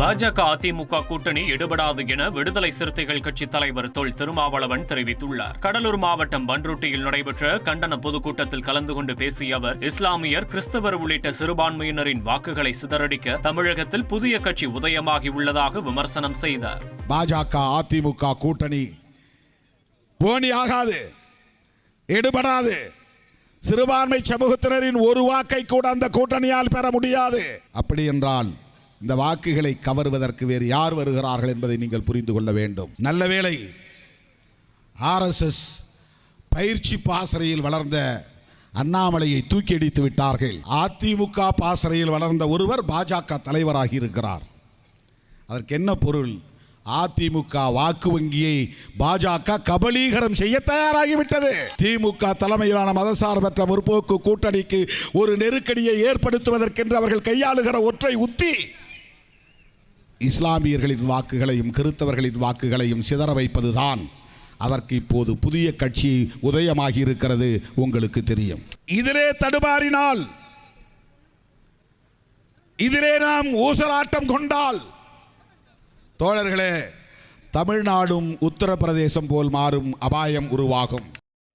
பாஜக அதிமுக கூட்டணி எடுபடாது என விடுதலை சிறுத்தைகள் கட்சி தலைவர் தொல் திருமாவளவன் தெரிவித்துள்ளார். கடலூர் மாவட்டம் பன்ருட்டியில் நடைபெற்ற கண்டன பொதுக்கூட்டத்தில் கலந்து கொண்டு பேசிய அவர் இஸ்லாமியர் கிறிஸ்தவர் உள்ளிட்ட சிறுபான்மையினரின் வாக்குகளை சிதறடிக்க தமிழகத்தில் புதிய கட்சி உதயமாகி உள்ளதாக விமர்சனம் செய்தார். பாஜக அதிமுக கூட்டணி போனி ஆகாது எடுபடாது. சிறுபான்மை சமூகத்தினரின் ஒரு வாக்கை கூட அந்த கூட்டணியால் பெற முடியாது. அப்படி என்றால் இந்த வாக்குகளை கவருவதற்கு வேறு யார் வருகிறார்கள் என்பதை நீங்கள் புரிந்து கொள்ள வேண்டும். நல்ல வேளை ஆர்எஸ்எஸ் பயிற்சி பாசறையில் வளர்ந்த அண்ணாமலையை தூக்கி அடித்து விட்டார்கள். அதிமுக பாசறையில் வளர்ந்த ஒருவர் பாஜக தலைவராகி இருக்கிறார். அதற்கு என்ன பொருள்? அதிமுக வாக்கு வங்கியை பாஜக கபலீகரம் செய்ய தயாராகிவிட்டது. திமுக தலைமையிலான மதசார்பற்ற முற்போக்கு கூட்டணிக்கு ஒரு நெருக்கடியை ஏற்படுத்துவதற்கென்று அவர்கள் கையாளுகிற ஒற்றை உத்தி. இஸ்லாமியர்களின் வாக்குகளையும் கிறித்தவர்களின் வாக்குகளையும் சிதற வைப்பதுதான். அதற்கு இப்போது புதிய கட்சி உதயமாகி இருக்கிறது உங்களுக்கு தெரியும். இதிலே தடுமாறினால் இதிலே நாம் ஊசலாட்டம் கொண்டால் தோழர்களே தமிழ்நாடும் உத்தரப்பிரதேசம் போல் மாறும் அபாயம் உருவாகும்.